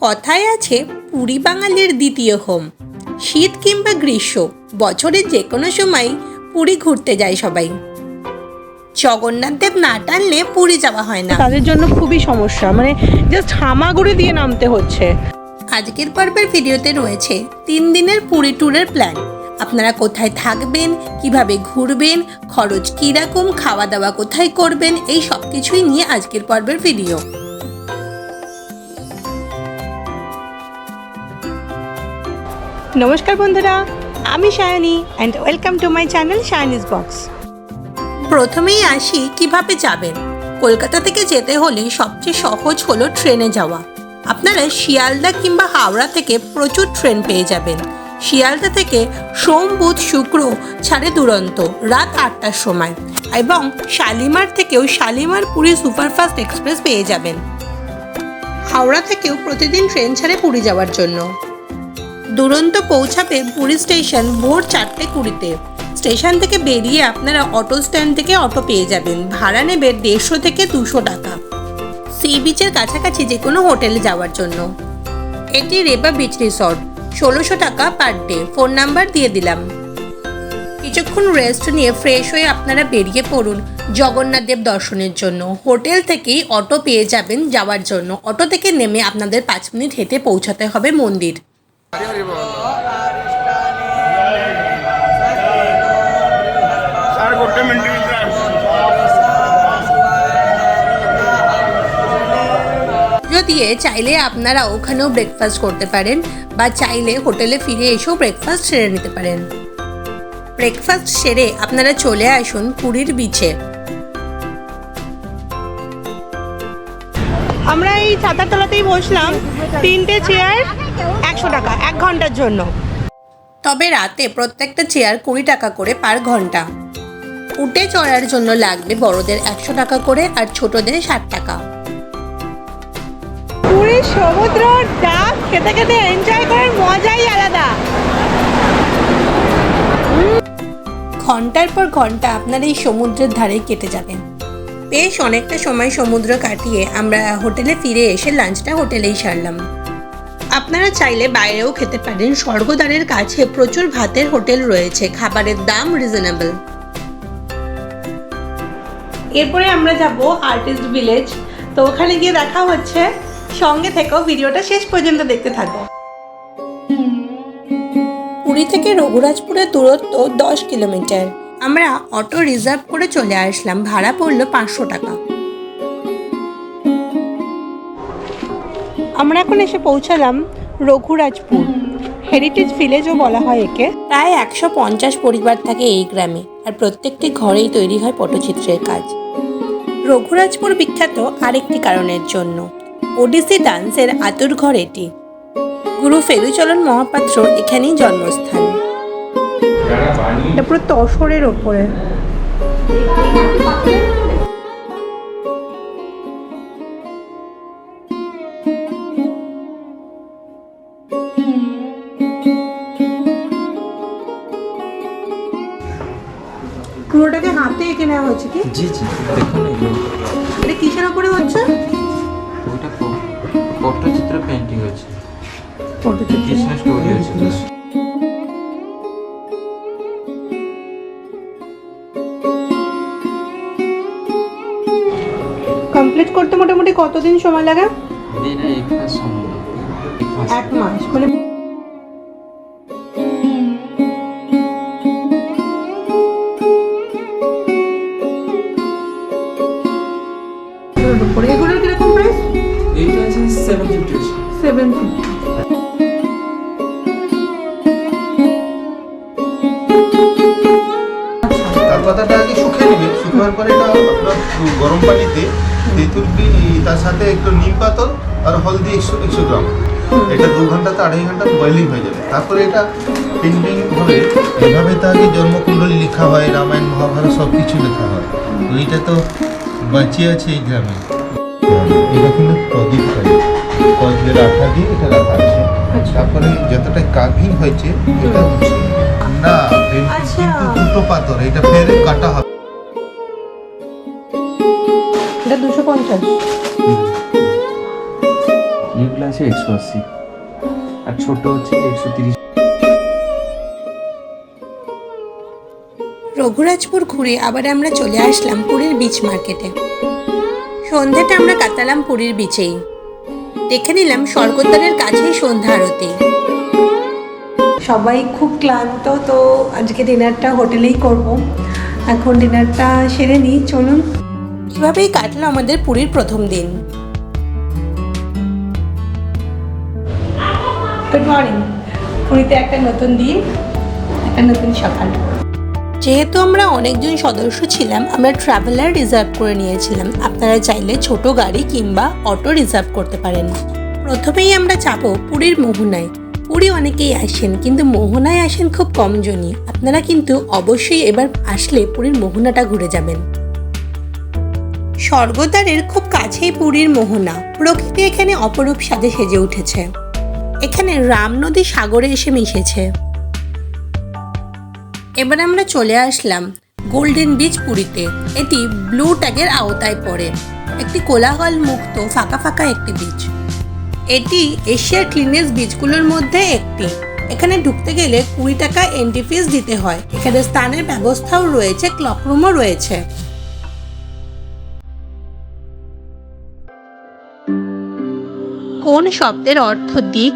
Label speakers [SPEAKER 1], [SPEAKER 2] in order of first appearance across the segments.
[SPEAKER 1] কথায় আছে পুরী বাঙালির দ্বিতীয় হোম। শীত কিংবা গ্রীষ্ম বছরের যে কোনো সময় পুরী ঘুরতে যায় সবাই। জগন্নাথ দেব না টানলে পুরী যাওয়া হয় না।
[SPEAKER 2] তাদের জন্য খুবই সমস্যা মানে জাস্ট হামাগুড়ি দিয়ে নামতে হচ্ছে।
[SPEAKER 1] আজকের পর্বের ভিডিওতে রয়েছে তিন দিনের পুরী ট্যুরের প্ল্যান। আপনারা কোথায় থাকবেন কীভাবে ঘুরবেন খরচ কীরকম খাওয়া দাওয়া কোথায় করবেন এই সব কিছুই নিয়ে আজকের পর্বের ভিডিও।
[SPEAKER 2] নমস্কার বন্ধুরা, আমি Sayani and welcome to my channel Sayani's box
[SPEAKER 1] প্রথমেই আসি, কীভাবে যাবেন? কলকাতা থেকে যেতে হলে সবচেয়ে সহজ হলো ট্রেনে যাওয়া। আপনারা শিয়ালদা কিংবা হাওড়া থেকে প্রচুর ট্রেন পেয়ে যাবেন। শিয়ালদা থেকে সোম, বুধ, শুক্র ছাড়ে দুরন্ত, রাত আটটার সময়। এবং শালিমার থেকেও শালিমার পুরী সুপারফাস্ট এক্সপ্রেস পেয়ে যাবেন। হাওড়া থেকেও প্রতিদিন ট্রেন ছাড়ে পুরী যাওয়ার জন্য। দুরন্ত পৌঁছাবে পুরী স্টেশন ভোর চারটে কুড়িতে। স্টেশন থেকে বেরিয়ে আপনারা অটো স্ট্যান্ড থেকে অটো পেয়ে যাবেন। ভাড়া নেবে দেড়শো থেকে দুশো টাকা। সি বিচের কাছাকাছি যে কোনো হোটেলে যাওয়ার জন্য। এটি রেবা বিচ রিসর্ট, ষোলোশো টাকা পার ডে। ফোন নাম্বার দিয়ে দিলাম। কিছুক্ষণ রেস্ট নিয়ে ফ্রেশ হয়ে আপনারা বেরিয়ে পড়ুন জগন্নাথ দেব দর্শনের জন্য। হোটেল থেকেই অটো পেয়ে যাবেন যাওয়ার জন্য। অটো থেকে নেমে আপনাদের পাঁচ মিনিট হেঁটে পৌঁছাতে হবে মন্দির। যদি দিয়ে চাইলে আপনারা ওখানেও ব্রেকফাস্ট করতে পারেন বা চাইলে হোটেলে ফিরে এসেও ব্রেকফাস্ট সেরে নিতে পারেন। ব্রেকফাস্ট সেরে আপনারা চলে আসুন পুরীর বিচে
[SPEAKER 2] আমরা এই ছাতার তলাতেই বসলাম। তিনটে চেয়ার একশো টাকা এক ঘণ্টার জন্য।
[SPEAKER 1] তবে রাতে প্রত্যেকটা চেয়ার কুড়ি টাকা করে পার ঘণ্টা। উঠে চড়ার জন্য লাগবে বড়দের একশো টাকা করে আর ছোটদের ষাট টাকা।
[SPEAKER 2] পুরীর সমুদ্র ডাক খেতে খেতে এনজয় করার মজাই আলাদা।
[SPEAKER 1] ঘণ্টার পর ঘণ্টা আপনার এই সমুদ্রের ধারে কেটে যাবেন বেশ অনেকটা সময় সমুদ্র কাটিয়ে আমরা হোটেলে ফিরে এসে লাঞ্চটা হোটেলেই সারলাম। আপনারা চাইলে বাইরেও খেতে পারেন। স্বর্গদ্বারের কাছে প্রচুর ভাতের হোটেল রয়েছে। খাবারের দাম রিজনেবল এরপরে আমরা যাব আর্টিস্ট ভিলেজ তো ওখানে গিয়ে দেখা হচ্ছে। সঙ্গে থেকেও ভিডিওটা শেষ পর্যন্ত দেখতে থাকো। পুরী থেকে রঘুরাজপুরের দূরত্ব দশ কিলোমিটার। আমরা অটো রিজার্ভ করে চলে আসলাম। ভাড়া পড়ল পাঁচশো টাকা।
[SPEAKER 2] আমরা এখন এসে পৌঁছালাম রঘুরাজপুর হেরিটেজ ভিলেজও বলা হয় একে।
[SPEAKER 1] প্রায় একশো পঞ্চাশ পরিবার থাকে এই গ্রামে আর প্রত্যেকটি ঘরেই তৈরি হয় পটচিত্রের কাজ। রঘুরাজপুর বিখ্যাত আরেকটি কারণের জন্য ওডিসি ডান্সের আতুর ঘর এটি। গুরু ফেরুচরণ মহাপাত্র এখানেই জন্মস্থান।
[SPEAKER 2] এটা পুরো তসরের ওপরে। পুরোটাকে হাতে এঁকে নেওয়া হয়েছে কি?
[SPEAKER 3] জি জি দেখুন
[SPEAKER 2] এটা কিসের ওপরে হচ্ছে?
[SPEAKER 3] ওইটা পট্টচিত্র পেন্টিং হয়েছে। কৃষ্ণ স্টোরি হয়েছে
[SPEAKER 2] কমপ্লিট করতে মোটামুটি কতদিন সময় লাগে।
[SPEAKER 3] এক মাস
[SPEAKER 2] মানে
[SPEAKER 4] একটু নিম পাতল আর হলদি একশো একশো গ্রাম। এটা দু ঘণ্টা তো আড়াই ঘণ্টা বয়েলিং হয়ে যাবে। তারপরে এটা পেন্টিং হবে এভাবে তো আগে জন্মকুণ্ডলী লেখা হয় রামায়ণ মহাভারত সব কিছু লেখা হয়। তো এইটা তো বাঁচিয়ে আছে এই গ্রামে। এটা কিন্তু প্রদীপ হয় কয়েকদের আঠা দিয়ে এটা রাখা আছে। তারপরে যতটা কাভিং হয়েছে এটা না
[SPEAKER 2] আচ্ছা।
[SPEAKER 4] কিন্তু দুটো পাথর এটা ফের কাটা হবে।
[SPEAKER 2] এটা দুশো পঞ্চাশ।
[SPEAKER 3] এগুলা আছে একশো আশি। আর ছোট হচ্ছে একশো তিরিশ।
[SPEAKER 1] রঘুরাজপুর ঘুরে আবার আমরা চলে আসলাম পুরীর বিচ মার্কেটে সন্ধ্যাটা আমরা কাটালাম পুরীর বিচেই দেখে নিলাম স্বর্গদ্বারের কাছেই সন্ধ্যা আরতি।
[SPEAKER 2] সবাই খুব ক্লান্ত তো আজকে ডিনারটা হোটেলেই করব। এখন ডিনারটা সেরে নিই চলুন।
[SPEAKER 1] এভাবেই কাটলো আমাদের পুরীর প্রথম দিন।
[SPEAKER 2] গুড মর্নিং পুরীতে একটা নতুন দিন একটা নতুন সকাল।
[SPEAKER 1] যেহেতু আমরা অনেকজন সদস্য ছিলাম আমরা ট্রাভেলার রিজার্ভ করে নিয়েছিলাম। আপনারা চাইলে ছোট গাড়ি কিংবা অটো রিজার্ভ করতে পারেন। প্রথমেই আমরা যাব পুরীর মোহনায়। পুরী অনেকেই আসেন কিন্তু মোহনায় আসেন খুব কমজনই আপনারা কিন্তু অবশ্যই এবার আসলে পুরীর মোহনাটা ঘুরে যাবেন। স্বর্গদ্বারের খুব কাছেই পুরীর মোহনা। প্রকৃতি এখানে অপরূপ সাজে সেজে উঠেছে। এখানে রাম নদী সাগরে এসে মিশেছে। এবার আমরা চলে আসলাম গোল্ডেন বিচ পুরীতে। এটি ব্লু ট্যাগের আওতায় পড়ে। একটি কোলাহল মুক্ত ফাঁকা ফাঁকা একটি বিচ এটি এশিয়ার ক্লিনেস্ট বিচগুলোর মধ্যে একটি। এখানে ঢুকতে গেলে কুড়ি টাকা এন্ট্রি ফিস দিতে হয়। এখানে স্থানের ব্যবস্থাও রয়েছে ক্লকরুমও রয়েছে। কোন শব্দের অর্থ দিক,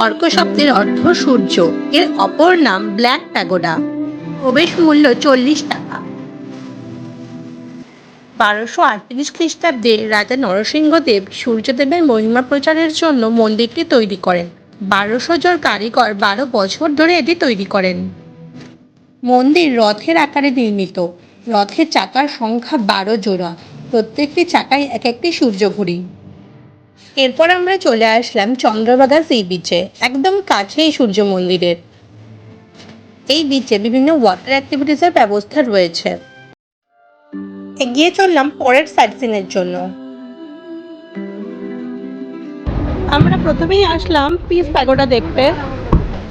[SPEAKER 1] অর্ক শব্দের অর্থ সূর্য। এর অপর নাম ব্ল্যাক প্যাগোডা। প্রবেশ মূল্য চল্লিশ টাকা। বারোশো আটত্রিশ খ্রিস্টাব্দে রাজা নরসিংহদেব সূর্যদেবের মহিমা প্রচারের জন্য মন্দিরটি তৈরি করেন। বারোশো জন কারিগর বারো বছর ধরে এটি তৈরি করেন। মন্দির রথের আকারে নির্মিত। রথের চাকার সংখ্যা বারো জোড়া। প্রত্যেকটি চাকায় এক একটি সূর্যঘুড়ি। এরপর আমরা চলে আসলাম চন্দ্রভাগা সি বিচে একদম কাছেই সূর্য মন্দিরের। এই বিচে বিভিন্ন ওয়াটার অ্যাক্টিভিটিসের ব্যবস্থা রয়েছে। এগিয়ে চললাম পরের সাইট সিনের জন্য।
[SPEAKER 2] আমরা প্রথমেই আসলাম পিস প্যাগোডা দেখতে।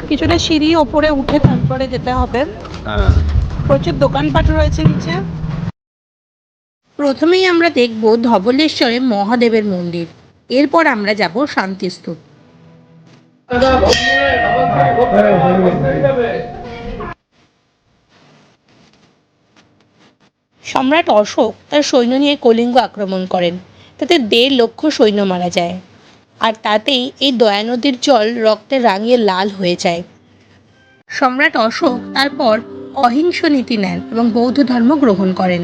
[SPEAKER 2] কিছুটা সিঁড়ি ওপরে উঠে তারপরে যেতে হবে। প্রচুর দোকানপাট রয়েছে নিচে।
[SPEAKER 1] প্রথমেই আমরা দেখব ধবলেশ্বরে মহাদেবের মন্দির। এরপর আমরা যাব শান্তিস্তূপ সম্রাট অশোক তার সৈন্য নিয়ে কলিঙ্গ আক্রমণ করেন। তাতে দেড় লক্ষ সৈন্য মারা যায়। আর তাতেই এই দয়া নদীর জল রক্তে রাঙিয়ে লাল হয়ে যায়। সম্রাট অশোক তারপর অহিংস নীতি নেন এবং বৌদ্ধ ধর্ম গ্রহণ করেন।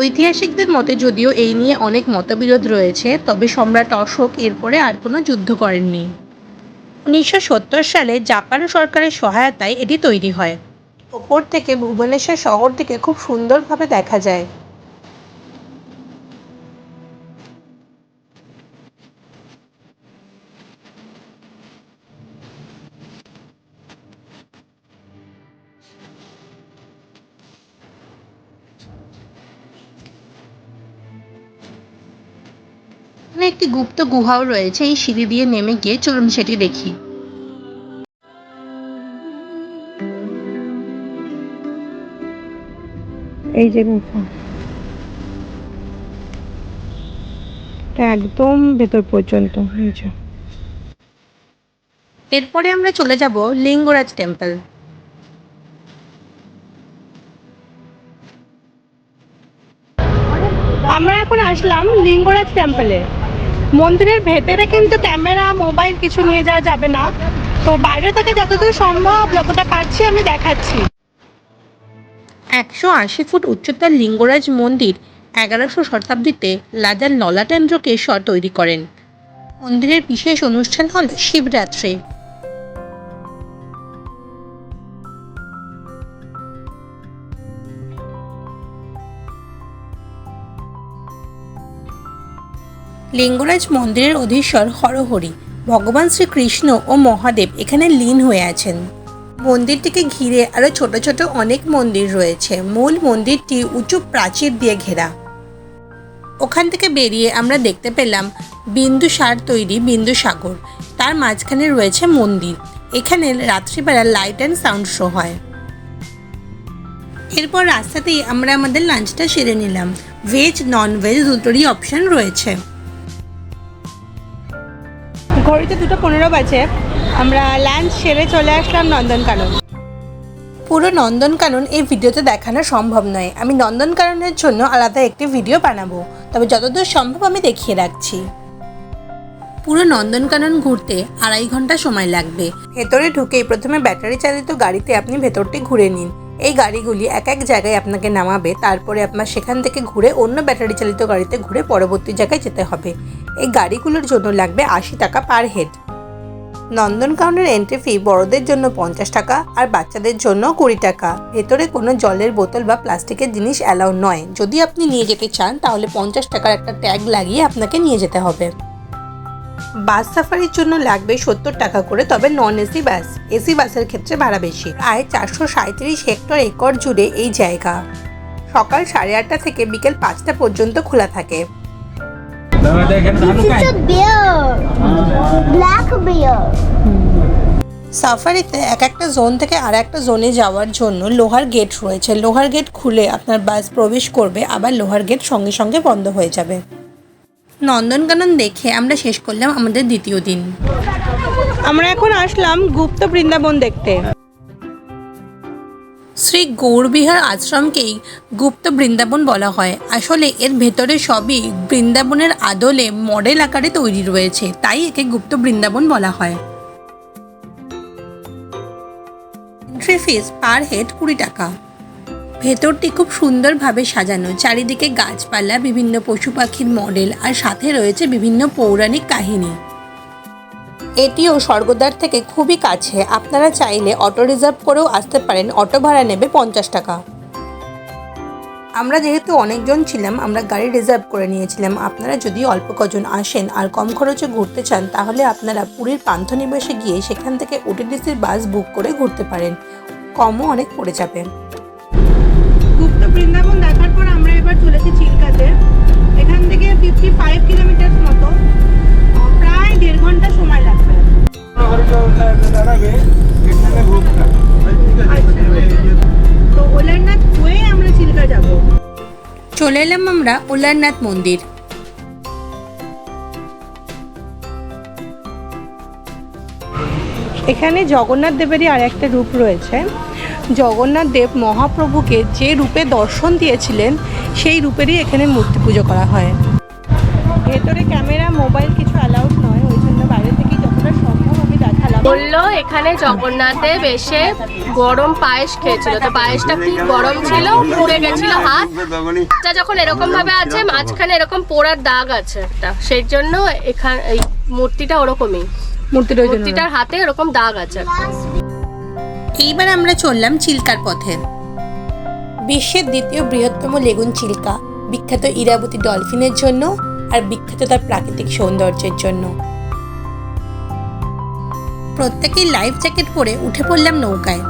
[SPEAKER 1] ঐতিহাসিকদের মতে যদিও এই নিয়ে অনেক মতবিরোধ রয়েছে, তবে সম্রাট অশোক এরপরে আর কোনো যুদ্ধ করেননি। উনিশশো সত্তর সালে জাপান সরকারের সহায়তায় এটি তৈরি হয়। ওপর থেকে ভুবনেশ্বর শহর থেকে খুব সুন্দরভাবে দেখা যায়। গুপ্ত গুহাও রয়েছে এই সিঁড়ি দিয়ে নেমে গিয়ে চলুন সেটি দেখি।
[SPEAKER 2] এই যে গুফা একদম ভেতর পর্যন্ত যে।
[SPEAKER 1] এরপরে আমরা চলে যাব লিঙ্গরাজ টেম্পল।
[SPEAKER 2] আমরা এখন আসলাম লিঙ্গরাজ টেম্পলে। মন্দিরের ভেতরে কিন্তু ক্যামেরা, মোবাইল কিছু নিয়ে যাওয়া যাবে না। তো বাইরে থেকে যতদূর সম্ভব যতটা পারছি আমি দেখাচ্ছি।
[SPEAKER 1] একশো আশি ফুট উচ্চতার লিঙ্গরাজ মন্দির এগারোশো শতাব্দীতে লাজার ললাটেন্দ্র কেশর তৈরি করেন। মন্দিরের বিশেষ অনুষ্ঠান হল শিবরাত্রি। লিঙ্গরাজ মন্দিরের অধীশ্বর হরহরি। ভগবান শ্রীকৃষ্ণ ও মহাদেব এখানে লীন হয়ে আছেন। মন্দিরটিকে ঘিরে আরও ছোট ছোট অনেক মন্দির রয়েছে। মূল মন্দিরটি উঁচু প্রাচীর দিয়ে ঘেরা। ওখান থেকে বেরিয়ে আমরা দেখতে পেলাম বিন্দুসার তৈরি বিন্দুসাগর তার মাঝখানে রয়েছে মন্দির। এখানে রাত্রিবেলা লাইট অ্যান্ড সাউন্ড শো হয়। এরপর রাস্তাতেই আমরা আমাদের লাঞ্চটা সেরে নিলাম। ভেজ নন ভেজ দুটোরই অপশন রয়েছে।
[SPEAKER 2] ঘড়িতে দুটো পনেরো বাজে। আমরা লাঞ্চ সেরে চলে আসলাম নন্দনকানন
[SPEAKER 1] পুরো নন্দনকানন এই ভিডিওতে দেখানো সম্ভব নয়। আমি নন্দনকাননের জন্য আলাদা একটি ভিডিও বানাবো। তবে যতদূর সম্ভব আমি দেখিয়ে রাখছি। পুরো নন্দনকানন ঘুরতে আড়াই ঘণ্টা সময় লাগবে। ভেতরে ঢুকেই প্রথমে ব্যাটারি চালিত গাড়িতে আপনি ভেতরটি ঘুরে নিন। এই গাড়িগুলি এক এক জায়গায় আপনাকে নামাবে। তারপরে আপনার সেখান থেকে ঘুরে অন্য ব্যাটারি চালিত গাড়িতে ঘুরে পরবর্তী জায়গায় যেতে হবে। এই গাড়িগুলোর জন্য লাগবে আশি টাকা পার হেড নন্দনকাননের এন্ট্রি ফি বড়দের জন্য পঞ্চাশ টাকা আর বাচ্চাদের জন্য কুড়ি টাকা। ভেতরে কোনো জলের বোতল বা প্লাস্টিকের জিনিস অ্যালাউ নয়। যদি আপনি নিয়ে যেতে চান, তাহলে পঞ্চাশ টাকার একটা ট্যাগ লাগিয়ে আপনাকে নিয়ে যেতে হবে। বাস সাফারির জন্য লাগবে সত্তর টাকা করে, তবে নন এসি বাস। এসি বাসের ক্ষেত্রে ভাড়া বেশি। প্রায় চারশো সাঁত্রিশ হেক্টর একর জুড়ে এই জায়গা। সকাল সাড়ে আটটা থেকে বিকেল পাঁচটা পর্যন্ত খোলা থাকে।
[SPEAKER 5] It's a bear. Black bear.
[SPEAKER 1] সাফারিতে এক একটা জোন থেকে আর একটা জোনে যাওয়ার জন্য লোহার গেট রয়েছে লোহার গেট খুলে আপনার বাস প্রবেশ করবে আবার লোহার গেট সঙ্গে সঙ্গে বন্ধ হয়ে যাবে নন্দনকানন দেখে আমরা শেষ করলাম আমাদের দ্বিতীয় দিন
[SPEAKER 2] আমরা এখন আসলাম গুপ্ত বৃন্দাবন দেখতে
[SPEAKER 1] শ্রী গৌরবিহার আশ্রমকেই গুপ্ত বৃন্দাবন বলা হয়। আসলে এর ভেতরে সবই বৃন্দাবনের আদলে মডেল আকারে তৈরি রয়েছে, তাই একে গুপ্ত বৃন্দাবন বলা হয়। এন্ট্রি ফিস পার হেড কুড়ি টাকা। ভেতরটি খুব সুন্দরভাবে সাজানো, চারিদিকে গাছপালা, বিভিন্ন পশু পাখির মডেল, আর সাথে রয়েছে বিভিন্ন পৌরাণিক কাহিনী। এটিও স্বর্গদ্বার থেকে খুবই কাছে। আপনারা চাইলে অটো রিজার্ভ করেও আসতে পারেন। অটো ভাড়া নেবে পঞ্চাশ টাকা। আমরা যেহেতু অনেকজন ছিলাম, আমরা গাড়ি রিজার্ভ করে নিয়েছিলাম। আপনারা যদি অল্প কজন আসেন আর কম খরচে ঘুরতে চান, তাহলে আপনারা পুরীর পান্থনিবাসে গিয়ে সেখান থেকে ওটিডিসির বাস বুক করে ঘুরতে পারেন। কমও অনেক পড়ে যাবে।
[SPEAKER 2] গুপ্ত বৃন্দাবন দেখার পর আমরা এবার চলেছি চিল্কাতে। এখান থেকে ফিফটি ফাইভ কিলোমিটার মতো। প্রায় দেড় ঘণ্টা সময় তো ওলারনাথ আমরা চিল্কা যাব
[SPEAKER 1] চলে এলাম আমরা উলারনাথ মন্দির।
[SPEAKER 2] এখানে জগন্নাথ দেবেরই আর একটা রূপ রয়েছে। জগন্নাথ দেব মহাপ্রভুকে যে রূপে দর্শন দিয়েছিলেন, সেই রূপেরই এখানে মূর্তি পুজো করা হয়। ভেতরে ক্যামেরা, মোবাইল কিছু অ্যালাউড
[SPEAKER 6] বলল এখানে জগন্নাথে এসে গরম পায়েস খেয়েছিল। তো পায়েসটা খুব গরম ছিল পুড়ে গেছিল হাত। তা যখন এরকম ভাবে আছে মাঝখানে এরকম পোড়ার দাগ আছে একটা। সেই জন্য এখানে এই মূর্তিটা ওরকমই।
[SPEAKER 2] মূর্তিটা ওই
[SPEAKER 6] মূর্তিটার হাতে এরকম দাগ আছে। একটা।
[SPEAKER 1] এইবার আমরা চললাম চিল্কার পথে। বিশ্বের দ্বিতীয় বৃহত্তম লেগুন চিল্কা। বিখ্যাত ইরাবতী ডলফিনের জন্য আর বিখ্যাত তার প্রাকৃতিক সৌন্দর্যের জন্য। প্রত্যেকেই লাইফ জ্যাকেট পরে উঠে পড়লাম নৌকায়।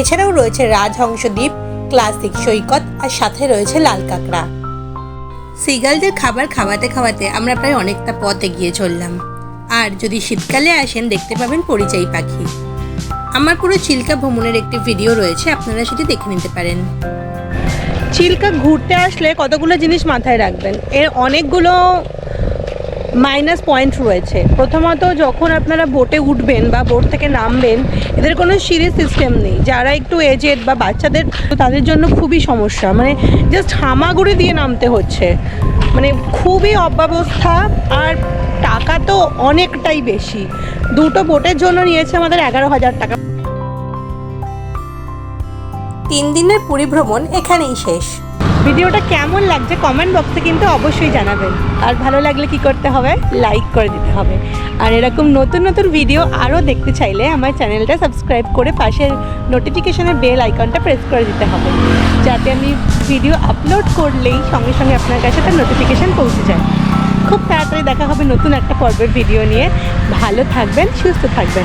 [SPEAKER 1] এছাড়াও রয়েছে রাজহংস দ্বীপ ক্লাসিক সৈকত, আর সাথে রয়েছে লাল কাঁকড়া। সিগালদের খাবার খাওয়াতে খাওয়াতে আমরা প্রায় অনেকটা পথ এগিয়ে চললাম। আর যদি শীতকালে আসেন, দেখতে পাবেন পরিযায়ী পাখি। আমার পুরো চিল্কা ভ্রমণের একটি ভিডিও রয়েছে, আপনারা সেটি দেখে নিতে পারেন।
[SPEAKER 2] চিল্কা ঘুরতে আসলে কতগুলো জিনিস মাথায় রাখবেন? এর অনেকগুলো মাইনাস পয়েন্ট রয়েছে। প্রথমত, যখন আপনারা বোটে উঠবেন বা বোট থেকে নামবেন, এদের কোনো সিঁড়ি সিস্টেম নেই। যারা একটু এজেড বা বাচ্চাদের, তাদের জন্য খুবই সমস্যা। মানে জাস্ট হামাগুড়ি দিয়ে নামতে হচ্ছে। মানে খুবই অব্যবস্থা আর টাকা তো অনেকটাই বেশি। দুটো বোটের জন্য নিয়েছে আমাদের এগারো হাজার টাকা।
[SPEAKER 1] তিন দিনের পুরী ভ্রমণ এখানেই শেষ।
[SPEAKER 2] ভিডিওটা কেমন লাগছে কমেন্ট বক্সে কিন্তু অবশ্যই জানাবেন। আর ভালো লাগলে কি করতে হবে? লাইক করে দিতে হবে। আর এরকম নতুন নতুন ভিডিও আরও দেখতে চাইলে আমার চ্যানেলটা সাবস্ক্রাইব করে পাশের নোটিফিকেশনের বেল আইকনটা প্রেস করে দিতে হবে। যাতে আমি ভিডিও আপলোড করলেই সঙ্গে সঙ্গে আপনার কাছে তার নোটিফিকেশান পৌঁছে যায়। খুব তাড়াতাড়ি দেখা হবে নতুন একটা পর্বের ভিডিও নিয়ে। ভালো থাকবেন, সুস্থ থাকবেন।